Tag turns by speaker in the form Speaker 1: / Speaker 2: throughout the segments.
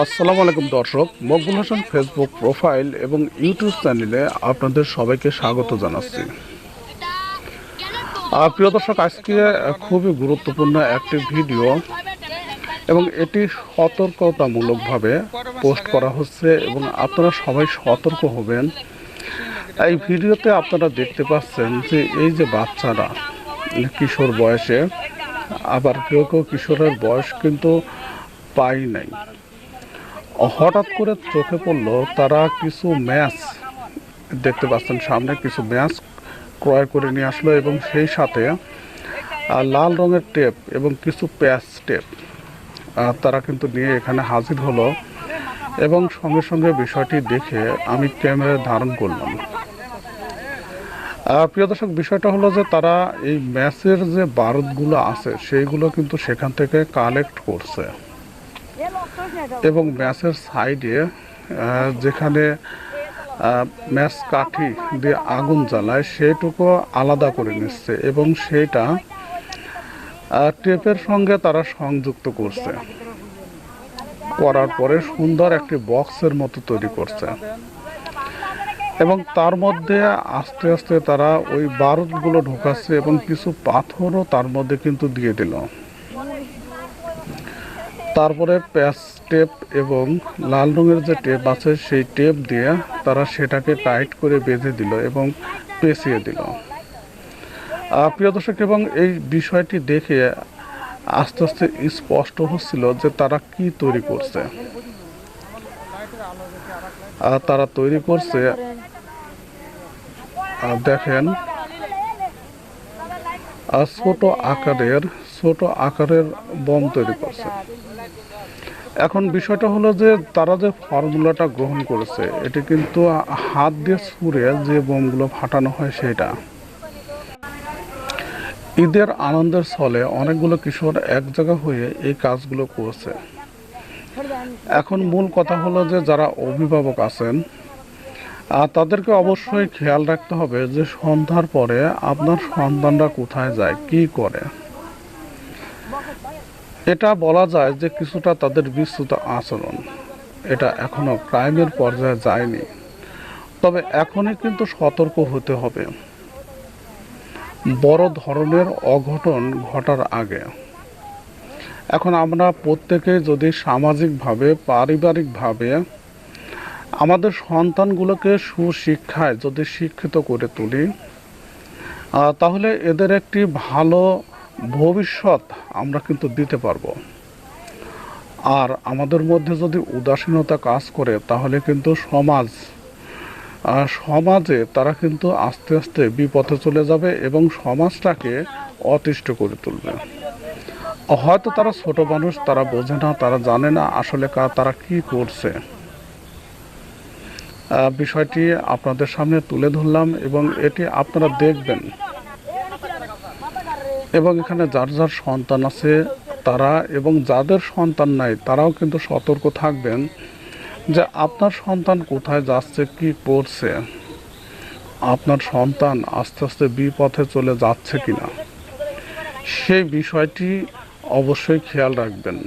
Speaker 1: আসসালামু আলাইকুম দর্শক, মকবুল হাসান ফেসবুক প্রোফাইল এবং ইউটিউব চ্যানেলে আপনাদের সবাইকে স্বাগত জানাচ্ছি। প্রিয় দর্শক, আজকে খুবই গুরুত্বপূর্ণ একটি ভিডিও এবং এটি সতর্কতামূলকভাবে পোস্ট করা হচ্ছে এবং আপনারা সবাই সতর্ক হবেন। এই ভিডিওতে আপনারা দেখতে পাচ্ছেন যে এই যে বাচ্চারা, কিশোর বয়সে, আবার কেউ কেউ কিশোরের বয়স কিন্তু পাই নাই। হঠাৎ করে চোখে পড়ল, তারা কিছু ম্যাচ দেখতে পাচ্ছেন সামনে, কিছু ম্যাচ ক্রয় করে নিয়ে আসলো এবং সেই সাথে লাল রঙের টেপ এবং কিছু প্যাচ টেপ তারা কিন্তু নিয়ে এখানে হাজির হলো এবং সঙ্গে সঙ্গে বিষয়টি দেখে আমি ক্যামেরায় ধারণ করলাম। প্রিয় দর্শক, বিষয়টা হলো যে তারা এই ম্যাচের যে বারুদগুলো আছে, সেইগুলো কিন্তু সেখান থেকে কালেক্ট করছে। এবং ম্যাচের সাইডে যেখানে ম্যাচ কাঠি দিয়ে আগুন জ্বালায়, সেটুকু আলাদা করে নিচ্ছে এবং সেটা টেপের সঙ্গে তারা সংযুক্ত করছে। করার পরে সুন্দর একটি বক্সের মতো তৈরি করছে। এবং তার মধ্যে আস্তে আস্তে তারা ওই বারুদগুলো ঢোকাচ্ছে এবং কিছু পাথরও তার মধ্যে কিন্তু দিয়ে দিল। তারপরে প্যাচ টেপ এবং লাল রঙের যে টেপ আছে সেই টেপ দিয়ে তারা সেটাকে টাইট করে বেঁধে দিল এবং পেঁচিয়ে দিল। প্রিয় দর্শক এবং এই বিষয়টি দেখে আস্তে আস্তে স্পষ্ট হচ্ছিল যে তারা কি তৈরি করছে। আহ, তারা তৈরি করছে দেখেন ছোট আকারের ছোট আকারের বম তৈরি করছে। এখন বিষয়টা হলো যে তারা যে ফর্মুলাটা গ্রহণ করেছে, এটি কিন্তু হাত দিয়ে ছুঁড়ে যে বোমগুলো ফাটানো হয় সেটা। ঈদের আনন্দের ছলে অনেকগুলো কিশোর এক জায়গা হয়ে এই কাজগুলো করছে। এখন মূল কথা হলো যে যারা অভিভাবক আছেন তাদেরকে অবশ্যই খেয়াল রাখতে হবে যে সন্ধ্যার পরে আপনার সন্তানরা কোথায় যায়, কি করে। এটা বলা যায় যে কিছুটা তাদের বিস্তৃত আচরণ। এটা এখনও ক্রাইমের পর্যায়ে যায়নি। তবে এখনই কিন্তু সতর্ক হতে হবে। বড় ধরনের অঘটন ঘটার আগে। এখন আমরা প্রত্যেকে যদি সামাজিকভাবে, পারিবারিকভাবে আমাদের সন্তানগুলোকে সুশিক্ষায় যদি শিক্ষিত করে তুলি তাহলে এদের একটি ভালো ভবিষ্যৎ আমরা কিন্তু দিতে পারব। আর আমাদের মধ্যে যদি উদাসীনতা কাজ করে, তাহলে কিন্তু সমাজ সমাজে তারা কিন্তু আস্তে আস্তে বিপথে চলে যাবে এবং সমাজটাকে অতিষ্ঠ করে তুলবে। হয়তো তারা ছোট মানুষ, তারা বোঝে না, তারা জানে না আসলে তারা কি করছে। বিষয়টি আপনাদের সামনে তুলে ধরলাম এবং এটি আপনারা দেখবেন। এবং এখানে যার যার সন্তান আছে তারা এবং যাদের সন্তান নাই, তারাও কিন্তু সতর্ক থাকবেন যে আপনার সন্তান কোথায় যাচ্ছে, কি করছে, আপনার সন্তান আস্তে আস্তে বিপথে চলে যাচ্ছে কিনা, সেই বিষয়টি অবশ্যই খেয়াল রাখবেন।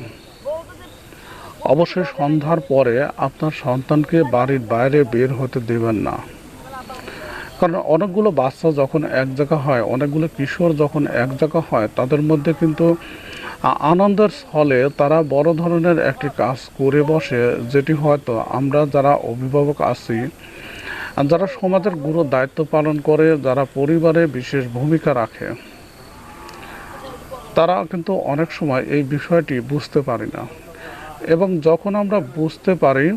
Speaker 1: অবশ্যই সন্ধ্যার পরে আপনার সন্তানকে বাড়ির বাইরে বের হতে দেবেন না। কারণ অনেকগুলো বাচ্চা যখন এক জায়গা হয়, অনেকগুলো কিশোর যখন এক জায়গা হয়, তাদের মধ্যে কিন্তু আনন্দের ফলে তারা বড় ধরনের একটি কাজ করে বসে, যেটি হয়তো আমরা যারা অভিভাবক আছি, যারা সমাজের গুরু দায়িত্ব পালন করে, যারা পরিবারে বিশেষ ভূমিকা রাখে, তারা কিন্তু অনেক সময় এই বিষয়টি বুঝতে পারি না। এবং যখন আমরা বুঝতে পারি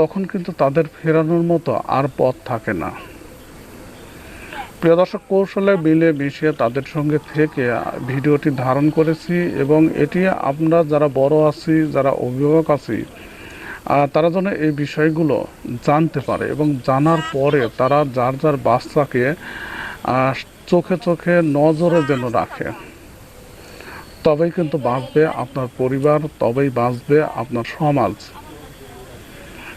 Speaker 1: তখন কিন্তু তাদের ফেরানোর মতো আর পথ থাকে না। প্রিয় দর্শক, কৌশলে মিলে মিশিয়ে তাদের সঙ্গে থেকে ভিডিওটি ধারণ করেছি এবং এটি আমরা যারা বড় আছি, যারা অভিভাবক আছি তারা যেন এই বিষয়গুলো জানতে পারে এবং জানার পরে তারা যার যার বাচ্চাকে চোখে চোখে নজরে যেন রাখে। তবেই কিন্তু বাঁচবে আপনার পরিবার, তবেই বাঁচবে আপনার সমাজ।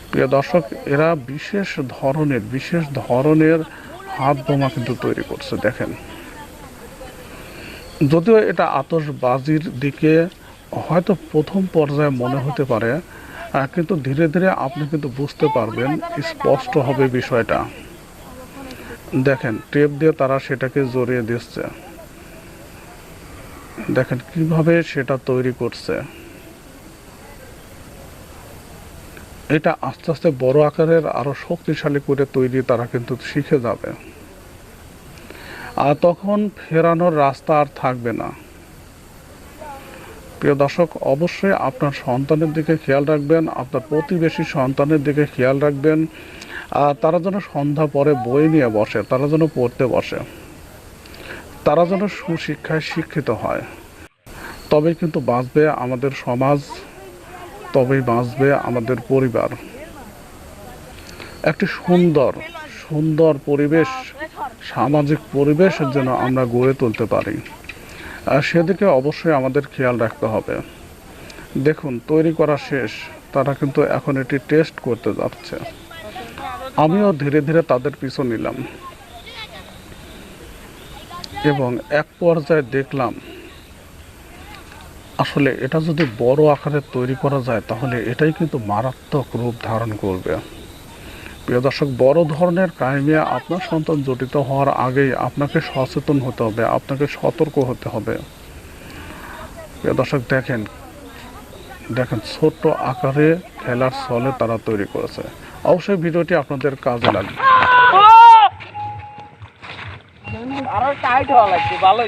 Speaker 1: প্রিয় দর্শক, এরা বিশেষ ধরনের বিশেষ ধরনের হাত বোমা কিন্তু তৈরি করছে, দেখেন। যদিও এটা আতশবাজির দিকে হয়তো প্রথম পর্যায়ে মনে হতে পারে কিন্তু ধীরে ধীরে আপনি কিন্তু বুঝতে পারবেন স্পষ্ট হবে বিষয়টা। দেখেন, টেপ দিয়ে তারা সেটাকে জড়িয়ে দিচ্ছে। দেখেন কীভাবে সেটা তৈরি করছে। এটা আস্তে আস্তে বড় আকারের আরও শক্তিশালী করে তৈরি তারা কিন্তু শিখে যাবে। আর তখন ফেরানোর রাস্তা আর থাকবে না। প্রিয় দর্শক, অবশ্যই আপনার সন্তানের দিকে খেয়াল রাখবেন, আপনার প্রতিবেশী সন্তানের দিকে খেয়াল রাখবেন, আর তারা যেন সন্ধ্যা পরে বই নিয়ে বসে, তারা যেন পড়তে বসে, তারা যেন সুশিক্ষায় শিক্ষিত হয়। তবে কিন্তু বাঁচবে আমাদের সমাজ। তবেই বাঁচবে আমাদের পরিবার। একটি সুন্দর সুন্দর পরিবেশ, সামাজিক পরিবেশের যেন আমরা গড়ে তুলতে পারি। আর সেদিকে অবশ্যই আমাদের খেয়াল রাখতে হবে। দেখুন, তৈরি করা শেষ, তারা কিন্তু এখন এটি টেস্ট করতে যাচ্ছে। আমিও ধীরে ধীরে তাদের পিছু নিলাম। এবং এক পর্যায়ে দেখলাম আসলে এটা যদি বড় আকারে তৈরি করা যায় তাহলে এটাই কিন্তু মারাত্মক রূপ ধারণ করবে। প্রিয় দর্শক বড় ধরনের ক্রাইমে আপনার সন্তান জড়িত হওয়ার আগেই আপনাকে সচেতন হতে হবে আপনাকে সতর্ক হতে হবে। প্রিয় দর্শক দেখেন দেখেন ছোট্ট আকারে খেলার ছলে তারা তৈরি করেছে। অবশ্যই ভিডিওটি আপনাদের কাজে লাগবে।
Speaker 2: আরও টাইট হওয়া লাগছে ভালো